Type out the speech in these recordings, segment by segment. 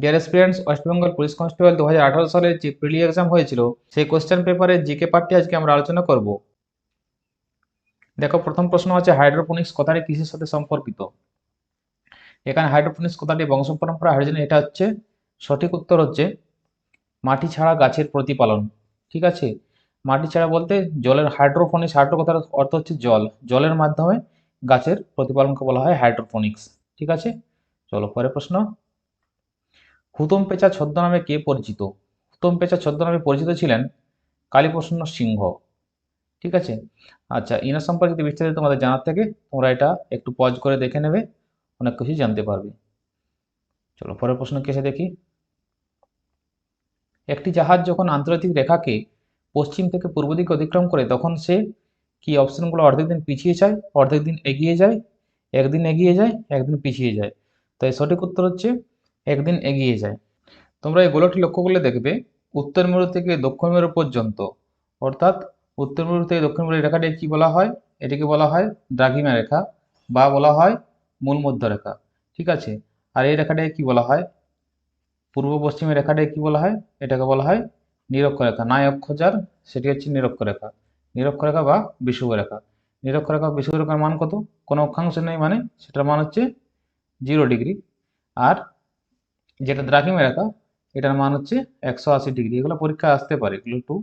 Dear students West Bengal police constable দু সালে যে প্রিলি এক্সাম হয়েছিল, সেই কোশ্চেন পেপারে জিকে পার্টটি আজকে আমরা আলোচনা করব। দেখো, প্রথম প্রশ্ন হচ্ছে হাইড্রোপনিক্স কথাটি কৃষির সাথে সম্পর্কিত? এখানে হাইড্রোপনিক্স কথাটি বংশ পরম্পরা হাইড্রোজেন এটা হচ্ছে সঠিক উত্তর হচ্ছে মাটি ছাড়া গাছের প্রতিপালন, ঠিক আছে? মাটি ছাড়া বলতে জলের হাইড্রোফোনিক্স হাইড্রো কথার অর্থ হচ্ছে জল, জলের মাধ্যমে গাছের প্রতিপালনকে বলা হয় হাইড্রোফোনিক্স ঠিক আছে? চলো, পরের প্রশ্ন। হুতম পেঁচা ছদ্মনামে কে পরিচিত? হুতম পেঁচা ছদ্মনামে পরিচিত ছিলেন কালীপ্রসন্ন সিংহ। ঠিক আছে? আচ্ছা ইনার সম্পর্কে যদি বিস্তারিত তোমাদের জানার থেকে, তোমরা এটা একটু পজ করে দেখে নেবে, অনেক কিছু জানতে পারবে। চলো, পরের প্রশ্ন কেসে দেখি। একটি জাহাজ যখন আন্তর্জাতিক রেখাকে পশ্চিম থেকে পূর্ব দিকে অতিক্রম করে, তখন সে কি অপশনগুলো অর্ধেক দিন পিছিয়ে যায়, অর্ধেক দিন এগিয়ে যায়, একদিন এগিয়ে যায়, একদিন পিছিয়ে যায়? তাই সঠিক উত্তর হচ্ছে একদিন এগিয়ে যায়। তোমরা এই গোলকটি লক্ষ্য করলে দেখবে, উত্তর মেরু থেকে দক্ষিণ মেরু পর্যন্ত, অর্থাৎ উত্তর মেরু থেকে দক্ষিণ মেরু রেখাটি কি বলা হয়? এটিকে বলা হয় দ্রাঘিমা রেখা বা বলা হয় মূল রেখা। ঠিক আছে? আর এই রেখাটাকে কি বলা হয়? পূর্ব পশ্চিমের রেখাটাকে কি বলা হয়? এটাকে বলা হয় নিরক্ষরেখা নাই অক্ষজার সেটি হচ্ছে নিরক্ষরেখা নিরক্ষরেখা বা বিষুব রেখা। নিরক্ষরেখা বিষুব রেখার মান কত? কোনো অক্ষাংশ নেই মানে সেটার মান হচ্ছে জিরো ডিগ্রি আর যেটা দ্রাঘিমা রেখা, এটার মান হচ্ছে একশো আশি ডিগ্রি। এগুলো পরীক্ষা আসতে পারে, এগুলো একটু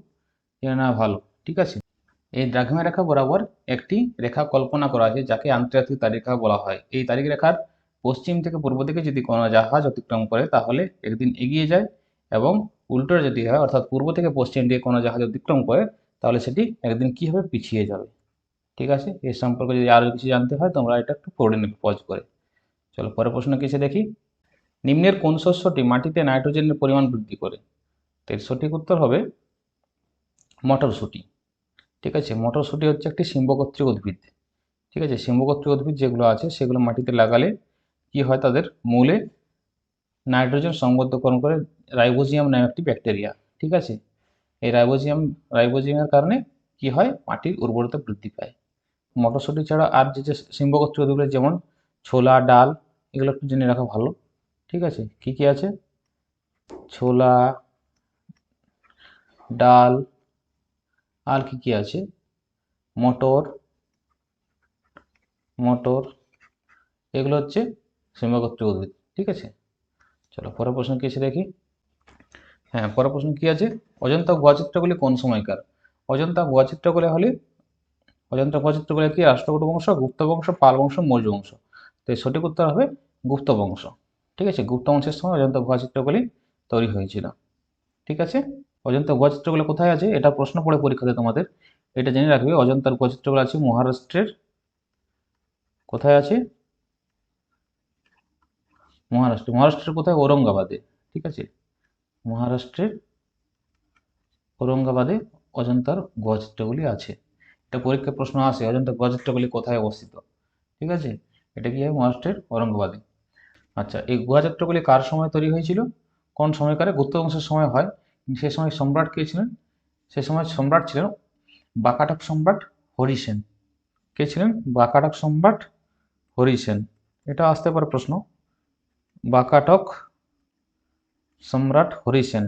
জেনে নেওয়া ভালো, ঠিক আছে? এই দ্রাঘিমা রেখা বরাবর একটি রেখা কল্পনা করা আছে, যাকে আন্তর্জাতিক তারিখা বলা হয়। এই তারিখ রেখার পশ্চিম থেকে পূর্ব দিকে যদি কোনো জাহাজ অতিক্রম করে, তাহলে একদিন এগিয়ে যায় এবং উল্টো যদি হয়, অর্থাৎ পূর্ব থেকে পশ্চিম দিকে কোনো জাহাজ অতিক্রম করে, তাহলে সেটি একদিন কী হবে? পিছিয়ে যাবে। ঠিক আছে? এর সম্পর্কে যদি আরও কিছু জানতে হয়, তোমরা এটা একটু পড়ে নেবে পজ করে। চলো, পরের প্রশ্ন কিছু দেখি। নিম্নের কোন শস্যটি মাটিতে নাইট্রোজেনের পরিমাণ বৃদ্ধি করে? এর সঠিক উত্তর হবে মটরশুঁটি। ঠিক আছে, মটরশুঁটি হচ্ছে একটি সিম্বগোত্রীয় উদ্ভিদ। ঠিক আছে, সিম্বগোত্রীয় উদ্ভিদ যেগুলো আছে সেগুলো মাটিতে লাগালে কি হয় তাদের? মূলে নাইট্রোজেন সংবদ্ধকরণ করে রাইবোজিয়াম নামে একটি ব্যাকটেরিয়া। ঠিক আছে, এই রাইবোজিয়াম, রাইবোজিয়ামের কারণে কি হয়? মাটির উর্বরতা বৃদ্ধি পায়। মটরশুঁটি ছাড়া আর যে যে সিম্বগোত্রীয় উদ্ভিদ যেমন ছোলা, ডাল, এগুলো একটু জেনে রাখা ভালো। ঠিক আছে? কি কি আছে? ছোলা, ডাল, আর কি কি আছে? মটর মটর, এগুলো হচ্ছে সিম্বগোত্রীয় উদ্ভিদ, ঠিক আছে? চলো, পরের প্রশ্ন কি আছে দেখি? হ্যাঁ পরের প্রশ্ন কি আছে? অজন্তা গুহাচিত্রগুলি কোন সময়কার? অজন্তা গুহাচিত্রগুলি হলে, অজন্তা গুহাচিত্রগুলি কি রাষ্ট্রকূট বংশ, গুপ্ত বংশ, পাল বংশ, মৌর্য বংশ? তো সঠিক উত্তর হবে গুপ্ত বংশ। ঠিক আছে? গুপ্ত বংশের সময় অজন্তা গুহাচিত্রগুলি তৈরি হয়েছিল। ঠিক আছে? অজন্তা গুহাচিত্রগুলো কোথায় আছে? এটা প্রশ্ন পড়ে পরীক্ষাতে তোমাদের। এটা জেনে রাখবে, অজন্তার গুহাচিত্রগুলো আছে মহারাষ্ট্রের। কোথায় আছে? মহারাষ্ট্র। মহারাষ্ট্রের কোথায়? ঔরঙ্গাবাদে। ঠিক আছে? মহারাষ্ট্রের ঔরঙ্গাবাদে অজন্তার গুহাচিত্রগুলি আছে। এটা পরীক্ষায় প্রশ্ন আসে, অজন্তা গুহাচিত্রগুলি কোথায় অবস্থিত? ঠিক আছে? এটা কি হয়? মহারাষ্ট্রের ঔরঙ্গাবাদে। আচ্ছা এই গুহাচিত্রগুলি কার সময় তৈরি হয়েছিল? কোন সময়কারে গুপ্ত বংশের সময় হয়। সে সময় সম্রাট কে ছিলেন? সে সময় সম্রাট ছিলেন বাকাটক সম্রাট হরিসেন কে ছিলেন? বাকাটক সম্রাট হরিসেন এটা আসতে পারে প্রশ্ন। বাকাটক সম্রাট হরিসেন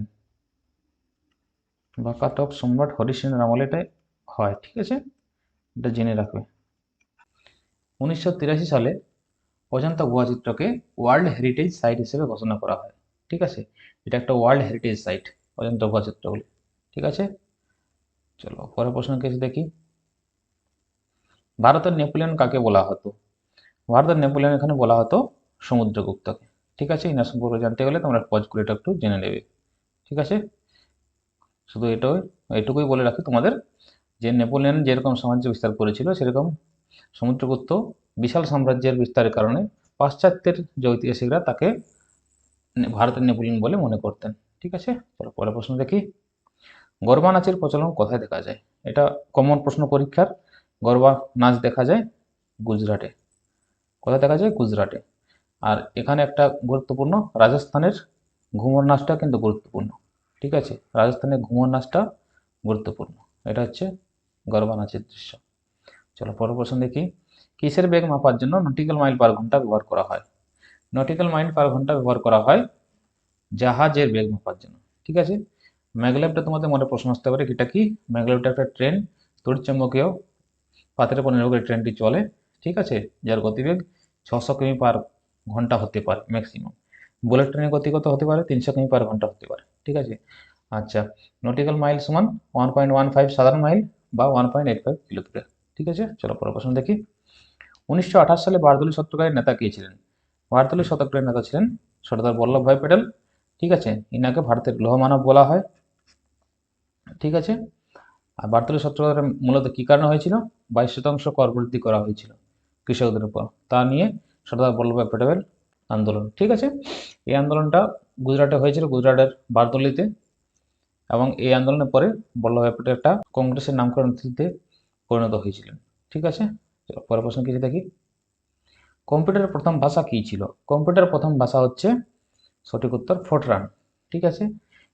বাকাটক সম্রাট হরিসেনের আমলে এটা হয়, ঠিক আছে? এটা জেনে রাখবে। উনিশশো তিরাশি সালে অজন্তা গুহাচিত্রকে ওয়ার্ল্ড হেরিটেজ সাইট হিসেবে ঘোষণা করা হয়। ঠিক আছে? এটা একটা ওয়ার্ল্ড হেরিটেজ সাইট অজন্তা গুহাচিত্রগুলি ঠিক আছে? চলো, পরের প্রশ্ন কিছু দেখি। ভারতের নেপোলিয়ন কাকে বলা হতো? ভারতের নেপোলিয়ন এখানে বলা হতো সমুদ্রগুপ্তকে। ঠিক আছে? ইনার সম্পর্কে জানতে গেলে তোমরা পজ করে এটা একটু জেনে নেবে। ঠিক আছে? শুধু এটাও এটুকুই বলে রাখি তোমাদের যে নেপোলিয়ন যেরকম সাম্রাজ্য বিস্তার করেছিল, সেরকম সমুদ্রগুপ্ত বিশাল সাম্রাজ্যের বিস্তারের কারণে পাশ্চাত্যের ঐতিহাসিকরা তাকে ভারতের নেপোলিয়ন বলে মনে করতেন। ঠিক আছে? চলো পরের প্রশ্ন দেখি। গরবা নাচের প্রচলন কোথায় দেখা যায়? এটা কমন প্রশ্ন পরীক্ষার। গরবা নাচ দেখা যায় গুজরাটে। কোথায় দেখা যায়? গুজরাটে। আর এখানে একটা গুরুত্বপূর্ণ, রাজস্থানের ঘুমর নাচটা কিন্তু গুরুত্বপূর্ণ। ঠিক আছে? রাজস্থানের ঘুমর নাচটা গুরুত্বপূর্ণ। এটা হচ্ছে গরবা নাচের দৃশ্য। চলো পরের প্রশ্ন দেখি। কিসের বেগ মাপার জন্য নটিক্যাল মাইল পার ঘণ্টা ব্যবহার করা হয়? নটিক্যাল মাইল পার ঘণ্টা ব্যবহার করা হয় জাহাজের বেগ মাপার জন্য। ঠিক আছে? ম্যাগলেভটা তোমাদের মনে প্রশ্ন আসতে পারে, এটা কি? ম্যাগলেভটা একটা ট্রেন তড়িৎচুম্বকীয় পাতের উপর নির্ভর করে ট্রেনটি চলে, ঠিক আছে? যার গতিবেগ ছশো কিমি পার ঘণ্টা হতে পারে ম্যাক্সিমাম বুলেট ট্রেনের গতি কত হতে পারে? তিনশো কিমি পার ঘণ্টা হতে পারে, ঠিক আছে? আচ্ছা নটিক্যাল মাইল সমান ওয়ান পয়েন্ট ওয়ান ফাইভ সাধারণ মাইল বা one point eight five kilometre. ঠিক আছে? চলো পরের প্রশ্ন দেখি। উনিশশো আঠাশ সালে বারদলি সত্যাগ্রহের নেতা কে ছিলেন? বারদলি সত্যাগ্রহের নেতা ছিলেন সর্দার বল্লভভাই প্যাটেল ঠিক আছে? ইনাকে ভারতের লৌহমানব বলা হয়। ঠিক আছে? আর বারদলি সত্যাগ্রহ মূলত কী কারণে হয়েছিল? বাইশ শতাংশ কর বৃদ্ধি করা হয়েছিল কৃষকদের উপর। তা নিয়ে সর্দার বল্লভভাই প্যাটেল আন্দোলন। ঠিক আছে? এই আন্দোলনটা গুজরাটে হয়েছিল, গুজরাটের বারদলিতে। এবং এই আন্দোলনের পরে বল্লভভাই প্যাটেল একটা কংগ্রেসের নামকরণ নীতিতে পরিণত হয়েছিলেন। ঠিক আছে? চলো পরের প্রশ্ন কিছু দেখি? কম্পিউটারের প্রথম ভাষা কী ছিল? কম্পিউটারের প্রথম ভাষা হচ্ছে সঠিক উত্তর ফোটরান, ঠিক আছে?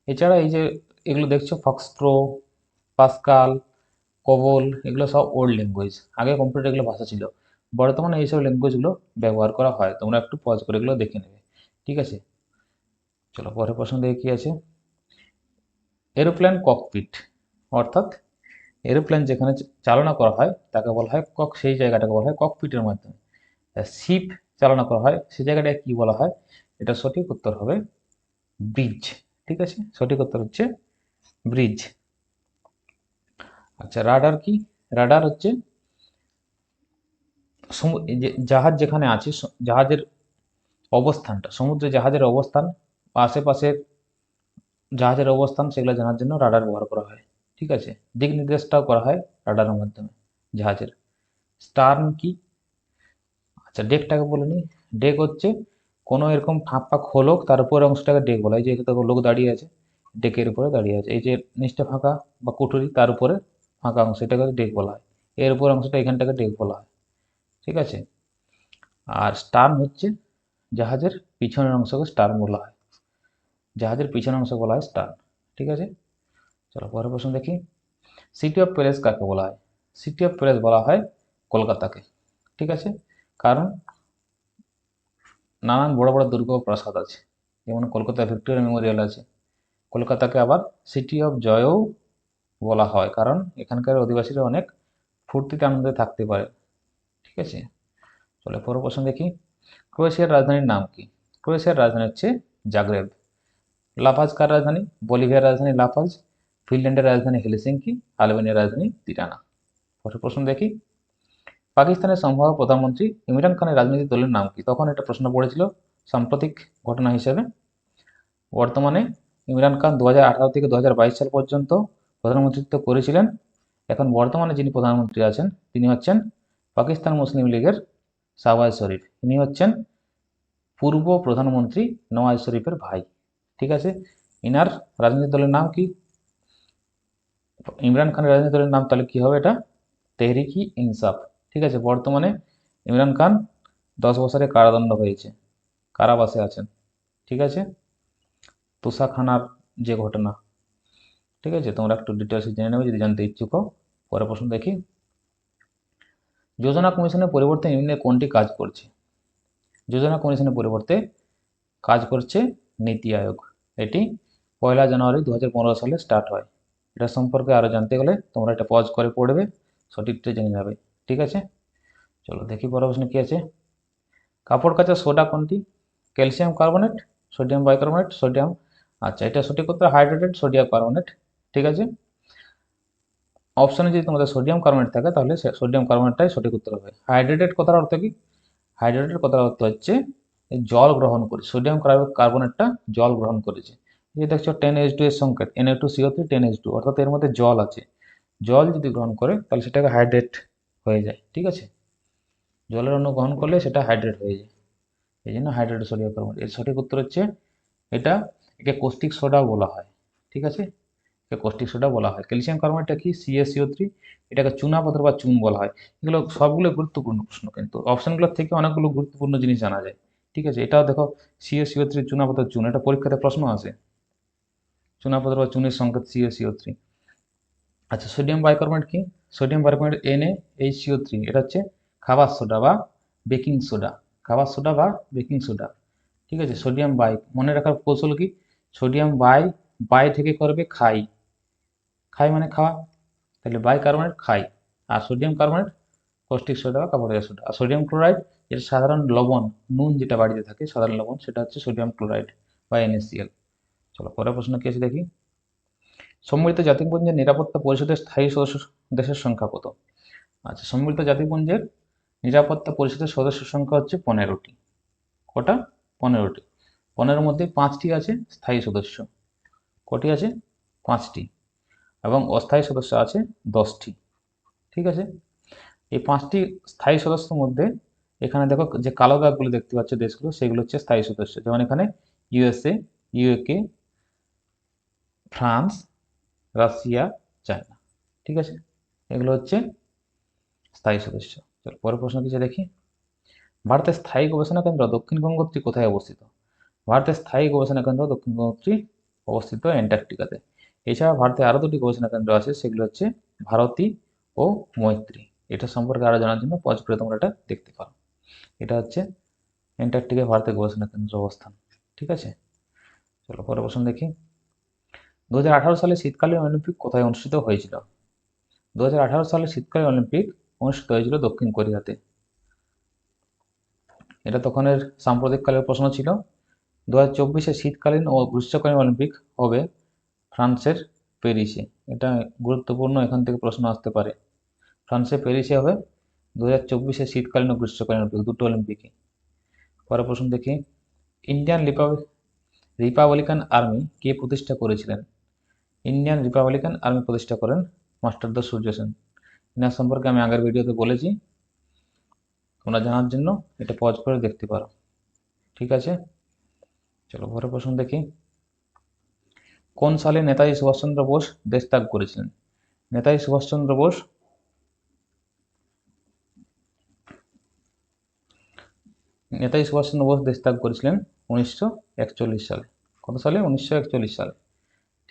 এছাড়া এই যে এগুলো দেখছ, ফক্সপ্রো, পাসকাল, কবল, এগুলো সব ওল্ড ল্যাঙ্গুয়েজ। আগে কম্পিউটার এগুলো ভাষা ছিল। বর্তমানে এইসব ল্যাঙ্গুয়েজগুলো ব্যবহার করা হয়। তোমরা একটু পজ করে এগুলো দেখে নেবে, ঠিক আছে? চলো, পরের প্রশ্ন দেখে কী আছে? এরোপ্লেন ককপিট, অর্থাৎ এরোপ্লেন যেখানে চালনা করা হয়, তাকে বলা হয় কক, সেই জায়গাটাকে বলা হয় ককপিটের মাধ্যমে। শিপ চালনা করা হয় সেই জায়গাটাকে কী বলা হয়? এটা সঠিক উত্তর হবে ব্রিজ, ঠিক আছে? সঠিক উত্তর হচ্ছে ব্রিজ। আচ্ছা রাডার কি? রাডার হচ্ছে জাহাজ যেখানে আছে জাহাজের অবস্থানটা, সমুদ্রে জাহাজের অবস্থান, আশেপাশের জাহাজের অবস্থান, সেগুলো জানার জন্য রাডার ব্যবহার করা হয়। ঠিক আছে? দিক নির্দেশটাও করা হয় রাডারের মাধ্যমে, জাহাজের। স্টার্ন কি? আচ্ছা ডেকটাকে বলে নিই ডেক হচ্ছে কোনো এরকম ফাঁপা খোলক তার উপরে অংশটাকে ডেক বলা হয়। যে লোক দাঁড়িয়ে আছে, ডেকের উপরে দাঁড়িয়ে আছে। এই যে নিচটা ফাঁকা বা কুঠুরি, তার উপরে ফাঁকা অংশ, এটাকে ডেক বলা হয়। এর উপর অংশটা এখানটাকে ডেক বলা হয়। ঠিক আছে? আর স্টার্ন হচ্ছে জাহাজের পিছনের অংশকে স্টার্ন বলা হয়। জাহাজের পিছনের অংশ বলা হয় স্টার্ন। ঠিক আছে? চলো পরের প্রশ্ন দেখি। সিটি অফ প্যালেস কাকে বলা হয়? সিটি অফ প্যালেস বলা হয় কলকাতাকে, ঠিক আছে? কারণ নানান বড় বড় দুর্গ প্রাসাদ আছে, যেমন কলকাতা ভিক্টোরিয়া মেমোরিয়াল আছে। কলকাতাকে আবার সিটি অফ জয়ও বলা হয়, কারণ এখানকার অধিবাসীরা অনেক ফুর্তিতে আনন্দে থাকতে পারে, ঠিক আছে? চলে পরের প্রশ্ন দেখি। ক্রোয়েশিয়ার রাজধানীর নাম কি? ক্রোয়েশিয়ার রাজধানী হচ্ছে জাগ্রেব। লাফাজ কার রাজধানী? বলিভিয়ার রাজধানী লাফাজ। ফিনল্যান্ডের রাজধানী হেলসিঙ্কি, আলবেনিয়ার রাজধানী তিরানা। পরের প্রশ্ন দেখি। পাকিস্তানের সম্ভাব্য প্রধানমন্ত্রী ইমরান খানের রাজনৈতিক দলের নাম কি? তখন এটা প্রশ্ন পড়েছিল সাম্প্রতিক ঘটনা হিসেবে। বর্তমানে ইমরান খান দু হাজার আঠারো থেকে দু হাজার বাইশ সাল পর্যন্ত প্রধানমন্ত্রিত্ব করেছিলেন। এখন বর্তমানে যিনি প্রধানমন্ত্রী আছেন, তিনি হচ্ছেন পাকিস্তান মুসলিম লীগের শাহবাজ শরীফ। ইনি হচ্ছেন পূর্ব প্রধানমন্ত্রী নওয়াজ শরীফের ভাই। ঠিক আছে? ইনার রাজনৈতিক দলের নাম কি? ইমরান খানের রাজনৈতিক দলের নাম তাহলে কি হবে এটা? তেহরিকি ইনসাফ। ঠিক আছে, বর্তমানে ইমরান খান দশ বছরের কারাদণ্ড হয়েছে, কারাবাসে আছেন। ঠিক আছে? তুষা খানার যে ঘটনা। ঠিক আছে? তোমরা একটু ডিটেলসে জেনে নেবে, যদি জানতে ইচ্ছুক হও। পরের প্রশ্ন দেখি। যোজনা কমিশনের পরিবর্তে নিম্নে কোনটি কাজ করছে? যোজনা কমিশনের পরিবর্তে কাজ করছে নীতি আয়োগ। এটি পয়লা জানুয়ারি দু হাজার পনেরো সালে স্টার্ট হয়। এটা সম্পর্কে আরও জানতে গেলে তোমরা এটা পজ করে পড়বে, সঠিকটা জেনে যাবে, ঠিক আছে? চলো দেখি পরের প্রশ্ন কী আছে। কাপড় কাচা সোডা কোনটি? Calcium carbonate, sodium bicarbonate, sodium আচ্ছা এটা সঠিক উত্তর হাইড্রেটেড সোডিয়াম কার্বনেট, ঠিক আছে? অপশানে যদি তোমাদের সোডিয়াম কার্বনেট থাকে, তাহলে সোডিয়াম কার্বনেটটাই সঠিক উত্তর হবে। হাইড্রেটেড কথার অর্থ কি? হাইড্রেটেড কথার অর্থ হচ্ছে জল গ্রহণ করে, সোডিয়াম কার্বনেটটা জল গ্রহণ করেছে। এই দেখছ টেন এইচ টু এর সংকেত N two CO three ten H two অর্থাৎ এর মধ্যে জল আছে। জল যদি গ্রহণ করে, তাহলে সেটাকে হাইড্রেট হয়ে যায়, ঠিক আছে? জলের অণু গ্রহণ করলে সেটা হাইড্রেট হয়ে যায়। এই জন্য হাইড্রেট সোডিয়াম কার্বনেট এর সঠিক উত্তর হচ্ছে, এটা একে কোস্টিক সোডাও বলা হয়, ঠিক আছে? একে কোস্টিক সোডা বলা হয়। ক্যালসিয়াম কার্বনেটটা কি? সিএসিও থ্রি এটাকে চুনাপাথর বা চুন বলা হয়। এগুলো সবগুলো গুরুত্বপূর্ণ প্রশ্ন, কিন্তু অপশানগুলোর থেকে অনেকগুলো গুরুত্বপূর্ণ জিনিস জানা যায়, ঠিক আছে? এটাও দেখো সিএসিও থ্রি চুনাপাথর চুন, এটা পরীক্ষাতে প্রশ্ন আসে। চুনাপাথর বা চুনের সংকেত সিএসিও থ্রি আচ্ছা সোডিয়াম বাইকার্বনেট কি? Sodium bicarbonate N H CO three এটা হচ্ছে খাবার সোডা বা বেকিং সোডা খাবার সোডা বা বেকিং সোডা ঠিক আছে সোডিয়াম বাইক মনে রাখার কৌশল কি? সোডিয়াম বাই বাই থেকে করবে খাই। খাই মানে খাওয়া। তাহলে বাই কার্বনেট খাই। আর সোডিয়াম কার্বনেট কস্টিক সোডা বা কার্বন সোডা আর সোডিয়াম ক্লোরাইড যেটা সাধারণ লবণ, নুন যেটা বাড়িতে থাকে, সাধারণ লবণ, সেটা হচ্ছে সোডিয়াম ক্লোরাইড বা এনএসিএল চলো, পরের প্রশ্ন কি আছে দেখি। সম্মিলিত জাতিপুঞ্জের নিরাপত্তা পরিষদের স্থায়ী সদস্য দেশের সংখ্যা কত? আচ্ছা সম্মিলিত জাতিপুঞ্জের নিরাপত্তা পরিষদের সদস্য সংখ্যা হচ্ছে পনেরোটি। কটা? পনেরোটি। পনেরোর মধ্যে পাঁচটি আছে, স্থায়ী সদস্য। কটি আছে? পাঁচটি। এবং অস্থায়ী সদস্য আছে দশটি। ঠিক আছে? এই পাঁচটি স্থায়ী সদস্যের মধ্যে এখানে দেখো যে কালো দাগগুলো দেখতে পাচ্ছ দেশগুলো, সেগুলো হচ্ছে স্থায়ী সদস্য। যেমন এখানে USA UK France, Russia, China. ঠিক আছে? এগুলো হচ্ছে স্থায়ী সদস্য। চলো, পরের প্রশ্ন কিছু দেখি? ভারতের স্থায়ী গবেষণা কেন্দ্র দক্ষিণ গঙ্গোত্রী কোথায় অবস্থিত? ভারতের স্থায়ী গবেষণা কেন্দ্র দক্ষিণ গঙ্গোত্রী অবস্থিত অ্যান্টার্কটিকাতে। এছাড়া ভারতে আরও দুটি গবেষণা কেন্দ্র আছে, সেগুলো হচ্ছে ভারতী ও মৈত্রী। এটা সম্পর্কে আরও জানার জন্য পজ করে তোমরা এটা দেখতে পারো। এটা হচ্ছে অ্যান্টার্কটিকা ভারতের গবেষণা কেন্দ্র অবস্থান। ঠিক আছে? চলো, পরের প্রশ্ন দেখি। দু হাজার আঠারো সালে শীতকালীন অলিম্পিক কোথায় অনুষ্ঠিত হয়েছিল? দু হাজার আঠারো সালে শীতকালীন অলিম্পিক অনুষ্ঠিত হয়েছিল দক্ষিণ কোরিয়াতে। এটা তখনের সাম্প্রতিককালের প্রশ্ন ছিল দু হাজার শীতকালীন ও গ্রীষ্মকালীন অলিম্পিক হবে ফ্রান্সের প্যারিসে। এটা গুরুত্বপূর্ণ এখান থেকে প্রশ্ন আসতে পারে। ফ্রান্সের প্যারিসে হবে দু হাজার চব্বিশে শীতকালীন ও গ্রীষ্মকালীন অলিম্পিক, দুটো অলিম্পিকে পরের প্রশ্ন দেখি, ইন্ডিয়ান রিপাবলিকান আর্মি কে প্রতিষ্ঠা করেছিলেন? ইন্ডিয়ান রিপাবলিকান আর্মি প্রতিষ্ঠা করেন মাস্টারদা সূর্য সেন এনার সম্পর্কে আমি আগের ভিডিওতে বলেছি। তোমরা জানার জন্য এটা পজ করে দেখতে পারো। ঠিক আছে? চলো পরের প্রশ্ন দেখি। কোন সালে নেতাজি সুভাষচন্দ্র বোস দেশ ত্যাগ করেছিলেন? নেতাজি সুভাষচন্দ্র বোস নেতাজি সুভাষচন্দ্র বোস দেশ ত্যাগ করেছিলেন উনিশশো একচল্লিশ সালে। কত সালে? উনিশশো একচল্লিশ সালে।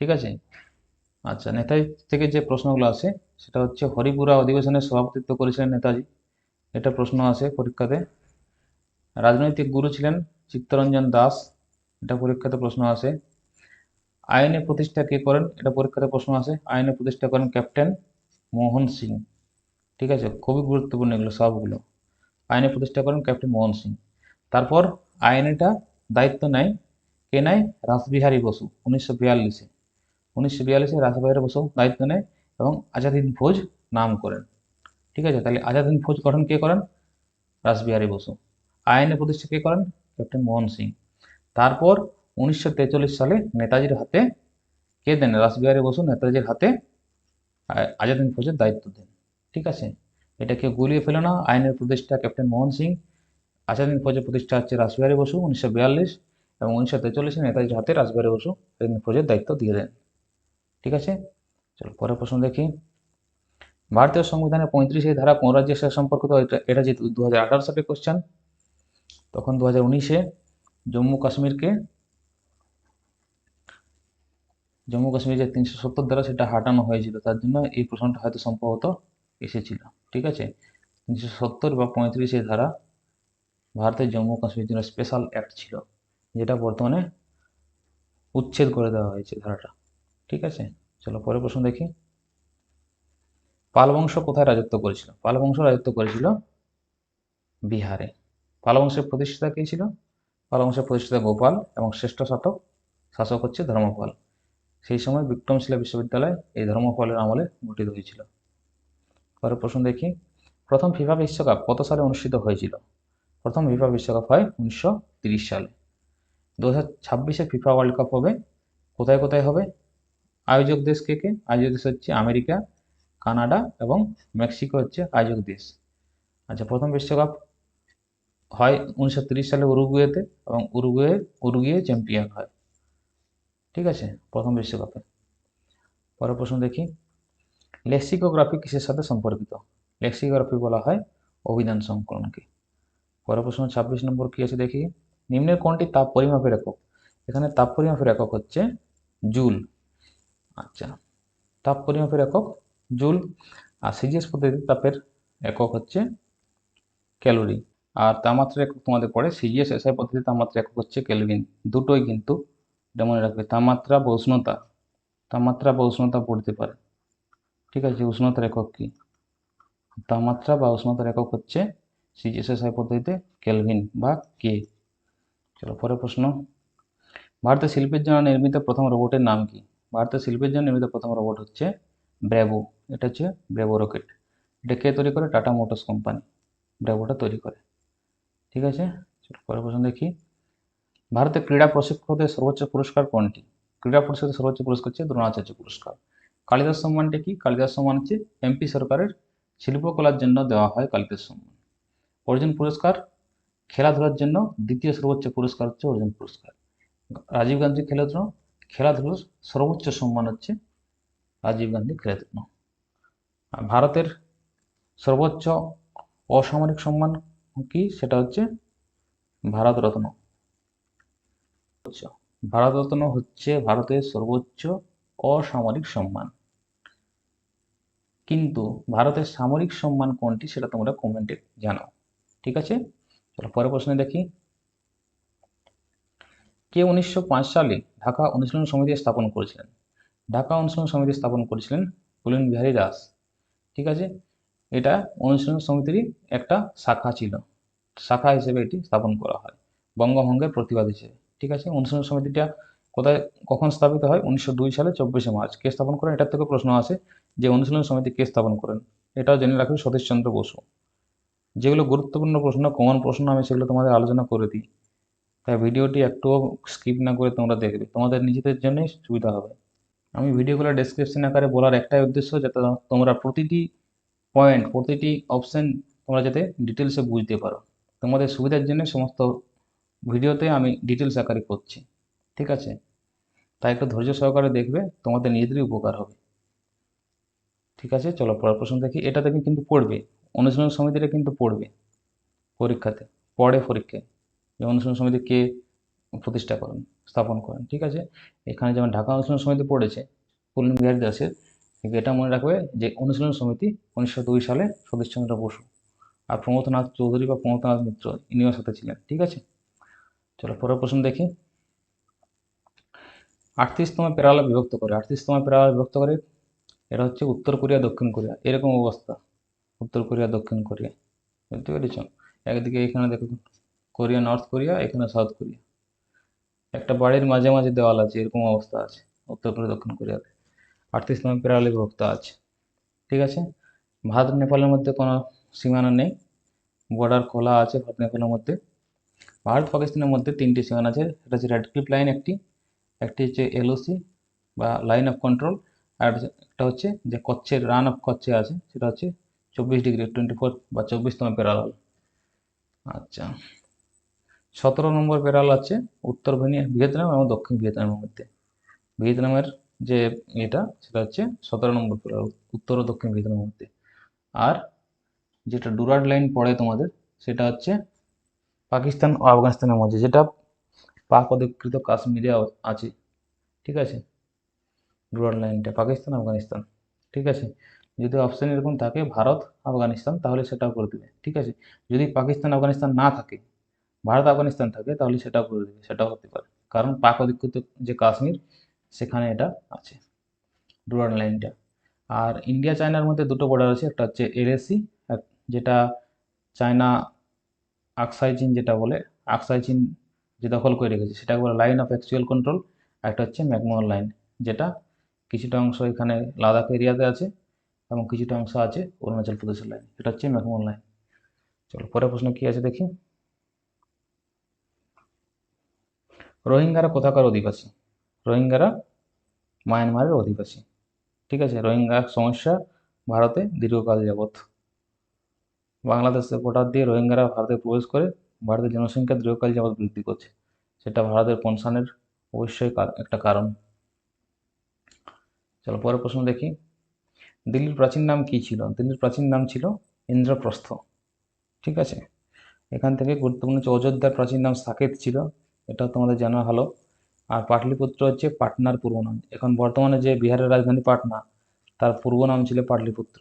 ঠিক আছে? আচ্ছা নেতাজি থেকে যে প্রশ্নগুলো আসে, সেটা হচ্ছে হরিপুরা অধিবেশনের সভাপতিত্ব করেছিলেন নেতাজি। এটা প্রশ্ন আসে পরীক্ষাতে। রাজনৈতিক গুরু ছিলেন চিত্তরঞ্জন দাস। এটা পরীক্ষাতে প্রশ্ন আসে। আইনে প্রতিষ্ঠা কে করেন? এটা পরীক্ষাতে প্রশ্ন আসে। আইনে প্রতিষ্ঠা করেন ক্যাপ্টেন মোহন সিং। ঠিক আছে? খুবই গুরুত্বপূর্ণ এগুলো, সবগুলো। আইনে প্রতিষ্ঠা করেন ক্যাপ্টেন মোহন সিং। তারপর আইনেটা দায়িত্ব নেয় কে নেয়? রাসবিহারী বসু, উনিশশো বিয়াল্লিশে। উনিশশো বিয়াল্লিশে রাসবিহারী বসু দায়িত্ব নেয় এবং আজাদিন ফৌজ নাম করেন। ঠিক আছে? তাহলে আজাদিন ফৌজ গঠন কে করেন? রাসবিহারী বসু। আইনে প্রতিষ্ঠা কে করেন? ক্যাপ্টেন মোহন সিং। তারপর উনিশশো সালে নেতাজির হাতে কে দেন? রাসবিহারী বসু নেতাজির হাতে আজাদিন ফৌজের দায়িত্ব দেন। ঠিক আছে? এটা কেউ গুলিয়ে ফেলো না। আইনের প্রতিষ্ঠা ক্যাপ্টেন মোহন সিং। আজাদিন ফৌজের প্রতিষ্ঠা হচ্ছে রাসবিহারী বসু উনিশশো বিয়াল্লিশ এবং উনিশশো তেচল্লিশে নেতাজির হাতে রাসবিহারী বসু আজাদিন ফৌজের দায়িত্ব দিয়ে দেন। ঠিক আছে? চলো, পরের প্রশ্ন দেখি। ভারতীয় সংবিধানের পঁয়ত্রিশে ধারা কোন রাজ্যের সাথে সম্পর্কিত? এটা যেহেতু দু হাজার আঠারো সালে কোশ্চেন তখন দু হাজার উনিশে জম্মু কাশ্মীরকে, জম্মু কাশ্মীর যে তিনশো সত্তর ধারা, সেটা হাঁটানো হয়েছিল। তার জন্য এই প্রশ্নটা হয়তো সম্ভবত এসেছিল। ঠিক আছে? তিনশো সত্তর বা পঁয়ত্রিশে ধারা ভারতের জম্মু কাশ্মীর জন্য স্পেশাল অ্যাক্ট ছিল, যেটা বর্তমানে উচ্ছেদ করে দেওয়া হয়েছে ধারাটা। ঠিক আছে? চলো পরের প্রশ্ন দেখি। পাল বংশ কোথায় রাজত্ব করেছিল? পাল বংশ রাজত্ব করেছিল বিহারে। পাল বংশের প্রতিষ্ঠাতা কে ছিল? পাল বংশের প্রতিষ্ঠাতা গোপাল এবং শ্রেষ্ঠ শাসক শাসক হচ্ছে ধর্মপাল। সেই সময় বিক্রমশিলা বিশ্ববিদ্যালয় এই ধর্মপালের আমলে গঠিত হয়েছিল। পরের প্রশ্ন দেখি। প্রথম ফিফা বিশ্বকাপ কত সালে অনুষ্ঠিত হয়েছিল? প্রথম ফিফা বিশ্বকাপ হয় উনিশশো সালে। দু হাজার ছাব্বিশে ফিফা ওয়ার্ল্ড কাপ হবে। কোথায় কোথায় হবে? আয়োজক দেশ কে কে? আয়োজক দেশ হচ্ছে আমেরিকা, কানাডা এবং মেক্সিকো হচ্ছে আয়োজক দেশ। আচ্ছা প্রথম বিশ্বকাপ হয় উনিশশো সালে উরুগুয়েতে এবং উরুগুয়ে উরুগুয়ে চ্যাম্পিয়ন হয়। ঠিক আছে, প্রথম বিশ্বকাপে। পরের প্রশ্ন দেখি। লেক্সিকোগ্রাফি কিসের সাথে সম্পর্কিত? লেক্সিকোগ্রাফি বলা হয় অভিধান সংকলনকে। পরের প্রশ্ন, ছাব্বিশ নম্বর কি আছে দেখি। নিম্নের কোনটি তাপ পরিমাপের একক? এখানে তাপ পরিমাপের একক হচ্ছে জুল। আচ্ছা। তাপ পরিমাপের একক জুল আর সিজিএস পদ্ধতিতে তাপের একক হচ্ছে ক্যালোরি। আর তাপমাত্রার একক তোমাদের পড়ে, সিজিএস এসআই পদ্ধতিতে তাপমাত্রা একক হচ্ছে কেলভিন দুটোই কিন্তু এটা মনে রাখবে, তাপমাত্রা বা উষ্ণতা। তাপমাত্রা বা উষ্ণতা পড়তে পারে। ঠিক আছে, উষ্ণতার একক কি? তাপমাত্রা বা উষ্ণতার একক হচ্ছে সিজিএসএসআই পদ্ধতিতে কেলভিন বা কে চলো, পরের প্রশ্ন। ভারতের শিল্পের জন্য নির্মিত প্রথম রোবটের নাম কি? ভারতের শিল্পের জন্য নির্মিত প্রথম রোবট হচ্ছে ব্র্যাভো এটা হচ্ছে ব্র্যাভো রকেট এটা কে তৈরি করে? টাটা মোটরস কোম্পানি ব্র্যাভোটা তৈরি করে। ঠিক আছে? চলো পরের প্রশ্ন দেখি। ভারতের ক্রীড়া প্রশিক্ষকদের সর্বোচ্চ পুরস্কার কোনটি? ক্রীড়া পরিষদের সর্বোচ্চ পুরস্কার হচ্ছে দ্রোণাচার্য পুরস্কার। কালিদাস সম্মানটা কি? কালিদাস সম্মান হচ্ছে এমপি সরকারের শিল্পকলার জন্য দেওয়া হয় কালিদাস সম্মান। অর্জুন পুরস্কার, খেলাধুলার জন্য দ্বিতীয় সর্বোচ্চ পুরস্কার হচ্ছে অর্জুন পুরস্কার। রাজীব গান্ধী খেলারত্ন খেলাধুলোর সর্বোচ্চ সম্মান হচ্ছে রাজীব গান্ধী আর ভারতের সর্বোচ্চ অসামরিক সম্মান কি? সেটা হচ্ছে ভারতরত্ন ভারতরত্ন হচ্ছে ভারতের সর্বোচ্চ অসামরিক সম্মান। কিন্তু ভারতের সামরিক সম্মান কোনটি সেটা তোমরা কমেন্টে জানাও। ঠিক আছে? চলো পরের প্রশ্নে দেখি। কে উনিশশো পাঁচ সালে ঢাকা অনুশীলন সমিতি স্থাপন করেছিলেন? ঢাকা অনুশীলন সমিতি স্থাপন করেছিলেন পুলিন বিহারী দাস। ঠিক আছে? এটা অনুশীলন সমিতিরই একটা শাখা ছিল। শাখা হিসেবে এটি স্থাপন করা হয়। বঙ্গভঙ্গের প্রতিবাদ হিসেবে। ঠিক আছে? অনুশীলন সমিতিটা কোথায়, কখন স্থাপিত হয়? উনিশশো দুই সালে চব্বিশে মার্চ। কে স্থাপন করেন? এটার থেকে প্রশ্ন আসে যে অনুশীলন সমিতি কে স্থাপন করেন? এটাও জেনে রাখবে সতীশচন্দ্র বসু। যেগুলো গুরুত্বপূর্ণ প্রশ্ন, কমন প্রশ্ন, আমি সেগুলো তোমাদের আলোচনা করে দিই। তাই ভিডিওটি একটুও স্কিপ না করে তোমরা দেখবে। তোমাদের নিজেদের জন্যই সুবিধা হবে। আমি ভিডিওগুলো ডেসক্রিপশন আকারে বলার একটাই উদ্দেশ্য যাতে তোমরা প্রতিটি পয়েন্ট প্রতিটি অপশন তোমরা যাতে ডিটেলসে বুঝতে পারো। তোমাদের সুবিধার জন্য সমস্ত ভিডিওতে আমি ডিটেলস আকারে করছি। ঠিক আছে? তাই একটু ধৈর্য সহকারে দেখবে, তোমাদের নিজেদেরই উপকার হবে। ঠিক আছে? চলো, পরের প্রশ্ন দেখি। এটা দেখে কিন্তু পড়বে। অনুশীলন সমিতিটা কিন্তু পড়বে পরীক্ষাতে পড়ে পরীক্ষায়। যে অনুশীলন সমিতি কে প্রতিষ্ঠা করেন, স্থাপন করেন, ঠিক আছে? এখানে যেমন ঢাকা অনুশীলন সমিতি পড়েছে পূর্ণ বিহারী দাসের এটা মনে রাখবে যে অনুশীলন সমিতি উনিশশো দুই সালে সতীশচন্দ্র বসু আর প্রমথনাথ চৌধুরী বা প্রমথনাথ মিত্র ইনিও সাথে ছিলেন, ঠিক আছে? চলো পরের প্রশ্ন দেখি। আটত্রিশতম পেরালা বিভক্ত করে, আটত্রিশতম পেরালা বিভক্ত করে, এটা হচ্ছে উত্তর কোরিয়া, দক্ষিণ কোরিয়া, এরকম অবস্থা। উত্তর কোরিয়া, দক্ষিণ কোরিয়া, বুঝতে পেরেছ? একদিকে এখানে দেখো কোরিয়া নর্থ কোরিয়া এখানে সাউথ কোরিয়া একটা বাড়ির মাঝে মাঝে দেওয়াল আছে, এরকম অবস্থা আছে, উত্তর কোরিয়া দক্ষিণ কোরিয়াতে। আটত্রিশতম প্যারালে বিভক্ত আছে, ঠিক আছে? ভারত, নেপালের মধ্যে কোনো সীমানা নেই বর্ডার খোলা আছে ভারত, নেপালের মধ্যে। ভারত, পাকিস্তানের মধ্যে তিনটি সীমানা আছে, সেটা হচ্ছে রেড ক্লিপ লাইন একটি একটি হচ্ছে এলওসি বা লাইন অফ কন্ট্রোল আর একটা হচ্ছে যে কচ্ছের রান অফ কচ্ছে আছে, সেটা হচ্ছে চব্বিশ ডিগ্রি টোয়েন্টি ফোর বা চব্বিশতম পেরালাল আচ্ছা। সতেরো নম্বর পেরাল আছে উত্তর ভিয়েতনাম এবং দক্ষিণ ভিয়েতনামের মধ্যে। ভিয়েতনামের যে এটা, সেটা হচ্ছে সতেরো নম্বর পেরাল উত্তর ও দক্ষিণ ভিয়েতনামের মধ্যে। আর যেটা ডুরাড লাইন পড়ে তোমাদের, সেটা হচ্ছে পাকিস্তান ও আফগানিস্তানের মধ্যে, যেটা পাক অধিকৃত কাশ্মীরে আছে। ঠিক আছে? ডুরাল লাইনটা, পাকিস্তান, আফগানিস্তান। ঠিক আছে? যদি অপশান এরকম থাকে, ভারত, আফগানিস্তান, তাহলে সেটাও করে দেবে। ঠিক আছে? যদি পাকিস্তান, আফগানিস্তান না থাকে ভারত, আফগানিস্তান থাকে, তাহলে সেটাও করে দেবে, সেটাও হতে পারে। কারণ পাক অধিকৃত যে কাশ্মীর, সেখানে এটা আছে ডুরাল লাইনটা। আর ইন্ডিয়া, চায়নার মধ্যে দুটো বর্ডার আছে, একটা হচ্ছে এলএসি যেটা চায়না আকসাই যেটা বলে আকসাই যে দখল করে রেখেছে, সেটা বলে লাইন অফ অ্যাকচুয়াল কন্ট্রোল, একটা হচ্ছে ম্যাকমোহন লাইন, যেটা কিছুটা অংশ এখানে লাদাখ এরিয়াতে আছে, এবং কিছুটা অংশ আছে অরুণাচল প্রদেশের লাইন, এটা হচ্ছে ম্যাকমোহন লাইন। চলো, পরের প্রশ্ন কি আছে দেখি। রোহিঙ্গারা কোথাকার অধিবাসী? রোহিঙ্গারা মায়ানমারের অধিবাসী। ঠিক আছে? রোহিঙ্গা সমস্যা ভারতে দীর্ঘকাল যাবৎ। বাংলাদেশের বর্ডার দিয়ে রোহিঙ্গারা ভারতে প্রবেশ করে ভারতের জনসংখ্যা দীর্ঘকাল যাবৎ বৃদ্ধি করছে। সেটা ভারতের কনসার্নের অবশ্যই একটা কারণ। চলো পরের প্রশ্ন দেখি। দিল্লির প্রাচীন নাম কি ছিল? দিল্লির প্রাচীন নাম ছিল ইন্দ্রপ্রস্থ। ঠিক আছে? এখান থেকে গুরুত্বপূর্ণ হচ্ছে অযোধ্যার প্রাচীন নাম সাকেত ছিল। এটা তোমাদের জানা ভালো। আর পাটলিপুত্র হচ্ছে পাটনার পূর্ব নাম। এখন বর্তমানে যে বিহারের রাজধানী পাটনা, তার পূর্ব নাম ছিল পাটলিপুত্র।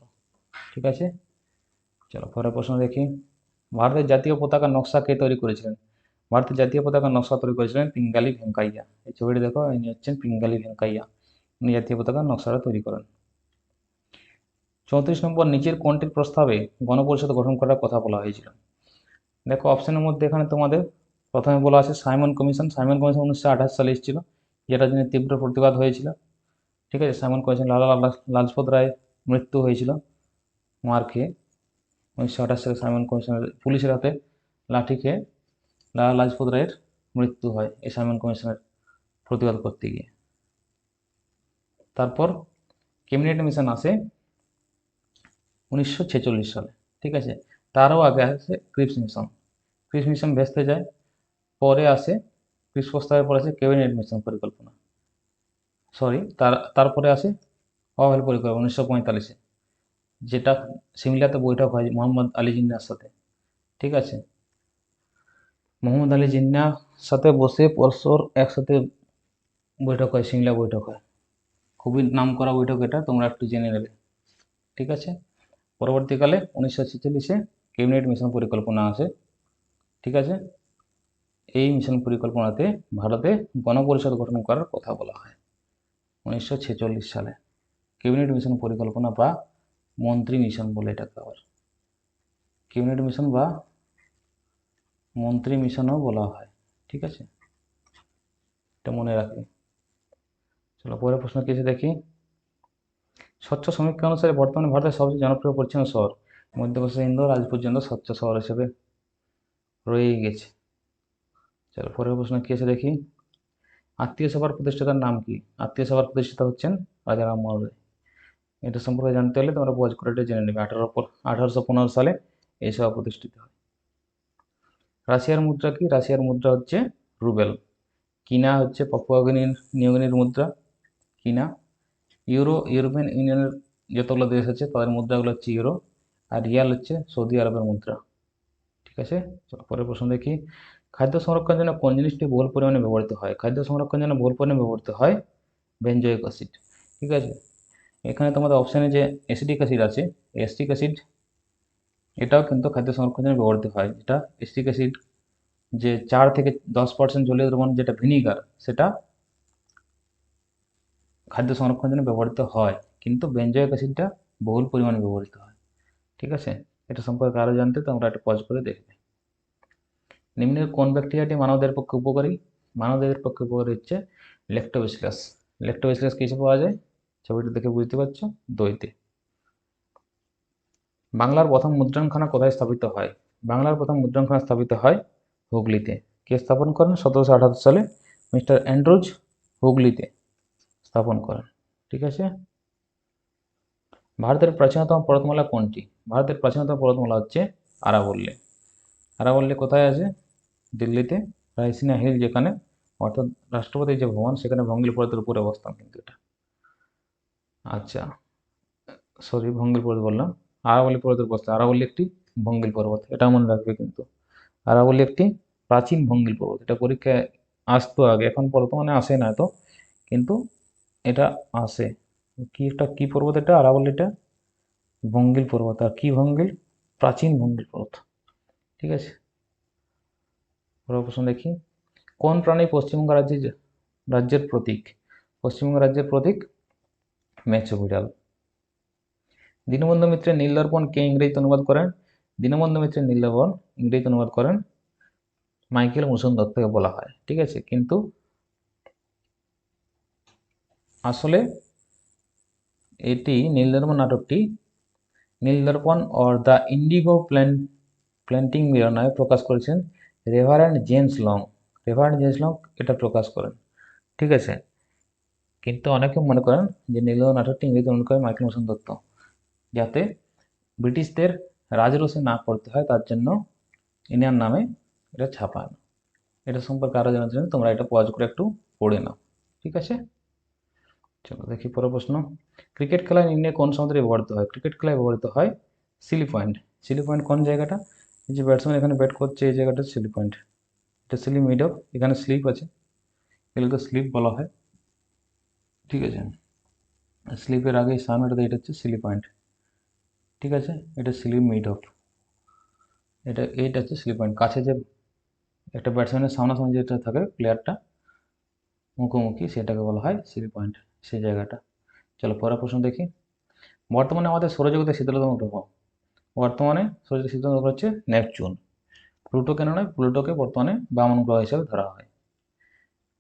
ঠিক আছে? চলো, পরের প্রশ্ন দেখি। ভারতের জাতীয় পতাকা নকশা কে তৈরি করেছিলেন? ভারতের জাতীয় পতাকা নকশা তৈরি করেছিলেন পিঙ্গালি ভেঙ্কাইয়া। এই ছবিটি দেখো, ইনি হচ্ছেন পিঙ্গালি ভেঙ্কাইয়া। ইনি জাতীয় পতাকা নকশাটা তৈরি করেন। চৌত্রিশ নম্বর, নিচের কোনটির প্রস্তাবে গণপরিষদ গঠন করার কথা বলা হয়েছিল? দেখো অপশনের মধ্যে এখানে তোমাদের প্রথমে বলা আছে সাইমন কমিশন। সাইমন কমিশন উনিশশো আঠাশ সালে এসেছিল যেটার জন্য তীব্র প্রতিবাদ হয়েছিল। ঠিক আছে, সাইমন কমিশন লালা লাজপত রায়ের মৃত্যু হয়েছিল মার খেয়ে। উনিশশো আঠাশ সালে সাইমন কমিশনের পুলিশের হাতে লাঠি খেয়ে লালা লাজপত রায়ের মৃত্যু হয় এই সাইমন কমিশনের প্রতিবাদ করতে গিয়ে। তারপর ক্যাবিনেট মিশন আসে উনিশশো ছেচল্লিশ সালে, ঠিক আছে? তারও আগে আসে ক্রিপস মিশন। ক্রিপস মিশন ভেস্তে যায় পরে আসে ক্রিপস প্রস্তাবের পরে আসে ক্যাবিনেট মিশন পরিকল্পনা। সরি তার, তারপরে আসে অভেল পরিকল্পনা উনিশশো পঁয়তাল্লিশে, যেটা সিমলাতে বৈঠক হয় মোহাম্মদ আলী জিন্নার সাথে। ঠিক আছে? মোহাম্মদ আলী জিন্নার সাথে বসে পরশোর একসাথে বৈঠক হয় সিমলা বৈঠক হয়। খুবই নাম করা বৈঠক এটা, তোমরা একটু জেনে নেবে। ঠিক আছে? পরবর্তীকালে উনিশশো ছেচল্লিশে ক্যাবিনেট মিশন পরিকল্পনা আসে। ঠিক আছে? এই মিশন পরিকল্পনাতে ভারতে গণপরিষদ গঠন করার কথা বলা হয়। উনিশশো ছেচল্লিশ সালে ক্যাবিনেট মিশন পরিকল্পনা বা মন্ত্রী মিশন বলে এটাকে আবার ক্যাবিনেট মিশন বা মন্ত্রী মিশনও বলা হয়, ঠিক আছে? এটা মনে রাখবে চলো পরের প্রশ্ন কিছু দেখি? স্বচ্ছ সমীক্ষা অনুসারে বর্তমানে ভারতের সবচেয়ে জনপ্রিয় পরিচ্ছন্ন শহর মধ্যপ্রদেশ ইন্দোর, আজ পর্যন্ত স্বচ্ছ শহর হিসেবে রয়েই গেছে। চলো, পরের প্রশ্ন কি আছে দেখি? আত্মীয় সভার প্রতিষ্ঠাতার নাম কি? আত্মীয় সভার প্রতিষ্ঠাতা হচ্ছেন রাজা রামমোহন রায় এটা সম্পর্কে জানতে হলে তোমরা বজ করে জেনে নেবে। আঠারো আঠারোশো পনেরো সালে এই সভা প্রতিষ্ঠিত হয়। রাশিয়ার মুদ্রা কি? রাশিয়ার মুদ্রা হচ্ছে রুবেল। কিনা হচ্ছে পাপুয়াগিনির নিউগিনির মুদ্রা। কিনা? ইউরো, ইউরোপিয়ান ইউনিয়নের যতগুলো দেশ আছে, তাদের মুদ্রাগুলো হচ্ছে ইউরো। আর রিয়াল হচ্ছে সৌদি আরবের মুদ্রা। ঠিক আছে? পরের প্রশ্ন দেখি। খাদ্য সংরক্ষণের জন্য কোন জিনিসটি বহুল পরিমাণে ব্যবহৃত হয়? খাদ্য সংরক্ষণের জন্য বহুল পরিমাণে ব্যবহৃত হয় বেঞ্জয়িক অ্যাসিড ঠিক আছে? এখানে তোমাদের অপশানে যে অ্যাসিডিক অ্যাসিড আছে অ্যাসিডিক অ্যাসিড এটাও কিন্তু খাদ্য সংরক্ষণের জন্য ব্যবহৃত হয়। যেটা অ্যাসিডিক অ্যাসিড যে চার থেকে দশ পার্সেন্ট জলীয় দ্রবণ যেটা ভিনিগার সেটা খাদ্য সংরক্ষণের জন্য ব্যবহৃত হয়। কিন্তু বেঞ্জয়িক অ্যাসিডটা বহুল পরিমাণে ব্যবহৃত হয়, ঠিক আছে? এটা সম্পর্কে আরও জানতে তোমরা একটা পজ করে দেখবে। নিম্নের কোন ব্যাকটেরিয়াটি মানবদের পক্ষে উপকারী? মানবদের পক্ষে উপকারী হচ্ছে লেক্টোবিসিলাস লেক্টোবিসিলাস কিসে পাওয়া যায়? ছবিটা দেখে বুঝতে পারছ? দইতে। বাংলার প্রথম মুদ্রণখানা কোথায় স্থাপিত হয়? বাংলার প্রথম মুদ্রণখানা স্থাপিত হয় হুগলিতে। কে স্থাপন করেন? সতেরোশো আঠাত্তর সালে মিস্টার অ্যান্ড্রুজ হুগলিতে স্থাপন করেন। ঠিক আছে? ভারতের প্রাচীনতম পর্বতমালা কোনটি? ভারতের প্রাচীনতম পর্বতমালা হচ্ছে আরাবল্লী। আরাবল্লী কোথায় আছে? দিল্লিতে রাইসিনা হিল যেখানে, অর্থাৎ রাষ্ট্রপতির যে ভবন, সেখানে ভঙ্গিল পর্বতের উপরে অবস্থান কিন্তু এটা। আচ্ছা সরি ভঙ্গিল পর্বত বললাম। আরাবল্লী পর্বতের অবস্থান আরাবল্লী একটি ভঙ্গিল পর্বত এটা মনে রাখবে কিন্তু। আরাবল্লী একটি প্রাচীন ভঙ্গিল পর্বত এটা পরীক্ষায় আসতো আগে, এখন বর্তমানে আসে না তো, কিন্তু এটা আসে। কি একটা, কি পর্বত এটা? আরাবল্লীটা ভঙ্গিল পর্বত আর কি ভঙ্গিল? প্রাচীন ভঙ্গিল পর্বত ঠিক আছে? পরের প্রশ্ন দেখি। কোন প্রাণী পশ্চিমবঙ্গ রাজ্যের রাজ্যের প্রতীক? পশ্চিমবঙ্গ রাজ্যের প্রতীক মেচো বিড়াল দীনবন্ধু মিত্রের নীলদর্পণ কে ইংরেজিতে অনুবাদ করেন? দীনবন্ধু মিত্রের নীলদর্পণ ইংরেজিতে অনুবাদ করেন মাইকেল মুসুন দত্তকে বলা হয়। ঠিক আছে? কিন্তু আসলে এটি নীলদর্পণ নাটকটি। Nil Darpan or the indigo plan planting mirror নামে প্রকাশ করেছেন reverend James Long reverend James Long এটা প্রকাশ করেন। ঠিক আছে? কিন্তু অনেকে মনে করেন যে নীলদর্পণ নাটকটি ইংরেজি অনুবাদ করেন মাইকেল মুসুন দত্ত, যাতে ব্রিটিশদের রাজরসে না পড়তে হয়, তার জন্য ইনার নামে এটা ছাপান। এটা সম্পর্কে আরও জানার জন্য তোমরা এটা পজ করে একটু পড়ে নাও। ঠিক আছে? চলো দেখি পরের প্রশ্ন। ক্রিকেট খেলায় নির্ণয় কোন সমুদ্রে ব্যবহৃত হয়? ক্রিকেট খেলায় ব্যবহৃত হয় সিলি পয়েন্ট সিলি পয়েন্ট কোন জায়গাটা? এই যে ব্যাটসম্যান এখানে ব্যাট করছে, এই জায়গাটা সিলি পয়েন্ট এটা সিলি মিড অফ এখানে স্লিপ আছে। এগুলোকে স্লিপ বলা হয়। ঠিক আছে? স্লিপের আগে সামনেটাতে এটা হচ্ছে সিলি পয়েন্ট ঠিক আছে? এটা স্লিপ মিড অফ এটা এইটা হচ্ছে স্লিপ পয়েন্ট কাছে যে একটা ব্যাটসম্যানের সামনাসামনি যেটা থাকে প্লেয়ারটা মুখোমুখি সেটাকে বলা হয় সিরি পয়েন্ট সেই জায়গাটা। চলো, পরের প্রশ্ন দেখি। বর্তমানে আমাদের সৌরজগতের শীতলতম গ্রহ। বর্তমানে সৌরজগতের শীতলতম গ্রহ হচ্ছে নেপচুন। প্লুটো কেন নয়? প্লুটোকে বর্তমানে বামন গ্রহ হিসেবে ধরা হয়।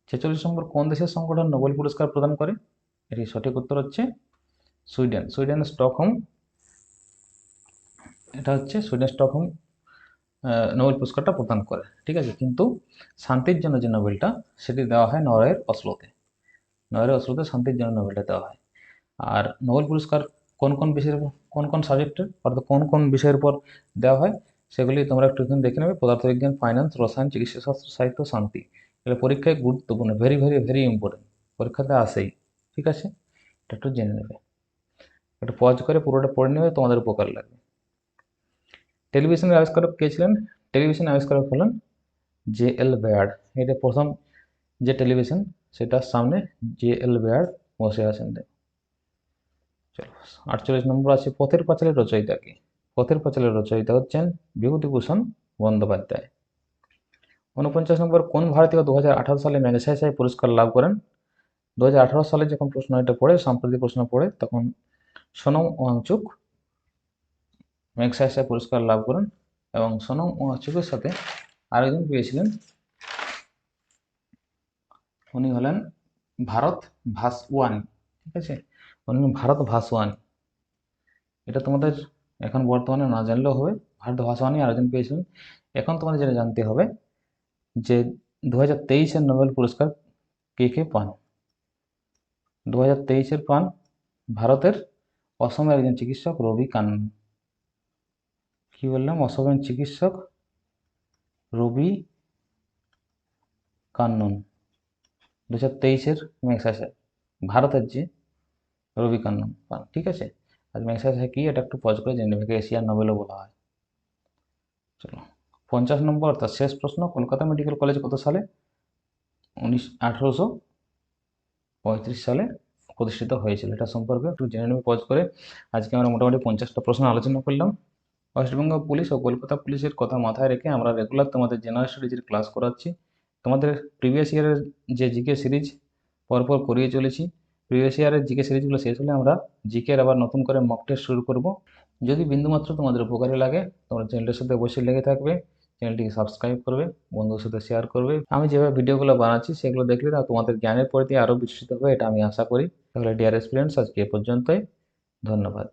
ছেচল্লিশ নম্বর, কোন দেশের সংগঠন নোবেল পুরস্কার প্রদান করে? এটি সঠিক উত্তর হচ্ছে সুইডেন। Sweden, Stockholm. এটা হচ্ছে সুইডেন, স্টকহোম নোবেল পুরস্কারটা প্রদান করে। ঠিক আছে? কিন্তু শান্তির জন্য যে নোবেলটা, সেটি দেওয়া হয় নরওয়ের অসলোতে। নরওয়ের অসলোতে শান্তির জন্য নোবেলটা দেওয়া হয়। আর নোবেল পুরস্কার কোন কোন বিষয়ের কোন কোন সাবজেক্টের অর্থাৎ কোন কোন বিষয়ের উপর দেওয়া হয়, সেগুলি তোমরা একটু দেখে নেবে। পদার্থবিজ্ঞান ফাইন্যান্স রসায়ন, চিকিৎসাশাস্ত্র, সাহিত্য, শান্তি। এগুলো পরীক্ষায় গুরুত্বপূর্ণ ভেরি ভেরি ভেরি ইম্পর্টেন্ট পরীক্ষাতে আসেই, ঠিক আছে? এটা একটু জেনে নেবে। একটু পজ করে পুরোটা পড়ে নেবে, তোমাদের উপকার লাগবে। টেলিভিশনের আবিষ্কারক কে ছিলেন? টেলিভিশন আবিষ্কারক হলেন জে এল বেয়ার্ড এটা প্রথম যে টেলিভিশন সেটার সামনে জে এল বেয়ার্ড বসে আছেন। আটচল্লিশ নম্বর আছে, পথের পাঁচালের রচয়িতা কে? পথের পাঁচালের রচয়িতা হচ্ছেন বিভূতিভূষণ বন্দ্যোপাধ্যায়। উনপঞ্চাশ নম্বর, কোন ভারতীয় দু হাজার আঠারো সালে ম্যাগসাইসাই পুরস্কার লাভ করেন? দু হাজার আঠারো সালে যখন প্রশ্ন এটা পড়ে, সাম্প্রতিক প্রশ্ন পড়ে, তখন সোনম ওয়াংচুক ম্যাগসাইসাই পুরস্কার লাভ করেন এবং সোনম ওয়াংচুকের সাথে আরেকজন পেয়েছিলেন উনি হলেন ভারত ভাসওয়ানি, ঠিক আছে? উনি ভারত ভাসওয়ানি। এটা তোমাদের এখন বর্তমানে না জানলেও হবে, ভারত ভাসওয়ানি আয়োজন পেয়েছিলেন এখন তোমাদের যেটা জানতে হবে, যে দু হাজার তেইশের নোবেল পুরস্কার কে কে পান? দু হাজার তেইশের পান ভারতের অসমের একজন চিকিৎসক, রবি কান্নন কি বললাম? অসমের চিকিৎসক রবি কান্নন দু হাজার তেইশের ম্যাক্সাসে ভারতের যে রবি কান্নন পান ঠিক আছে? আর ম্যাক্সাসে কি এটা একটু পজ করে জেনে নেবে, এশিয়ার নোবেলও বলা হয়। চলো, পঞ্চাশ নম্বর অর্থাৎ শেষ প্রশ্ন, কলকাতা মেডিকেল কলেজ কত সালে? উনিশ, আঠেরোশো পঁয়ত্রিশ সালে প্রতিষ্ঠিত হয়েছিল। এটা সম্পর্কে একটু জেনে নেবে পজ করে। আজকে আমরা মোটামুটি পঞ্চাশটা প্রশ্ন আলোচনা করলাম। ওয়েস্টবেঙ্গল পুলিশ ও কলকাতা পুলিশের কথা মাথায় রেখে আমরা রেগুলার তোমাদের জেনারেল স্টাডিজের ক্লাস করাচ্ছি। তোমাদের প্রিভিয়াস ইয়ারের যে জিকে সিরিজ পরপর করিয়ে চলেছি। প্রিভিয়াস ইয়ারের জিকে সিরিজগুলো শেষ হলে আমরা জিকের আবার নতুন করে মক টেস্ট শুরু করব। যদি বিন্দুমাত্র তোমাদের উপকারে লাগে, তোমার চ্যানেলটার সাথে অবশ্যই লেগে থাকবে চ্যানেলটিকে সাবস্ক্রাইব করবে বন্ধুর সাথে শেয়ার করবে। আমি যেভাবে ভিডিওগুলো বানাচ্ছি, সেগুলো দেখলে তা তোমাদের জ্ঞানের প্রতি আরও বিশ্বাসিত হবে, এটা আমি আশা করি। তাহলে ডিয়ার এক্সপিরিয়েন্স আজকে এ পর্যন্তই। ধন্যবাদ।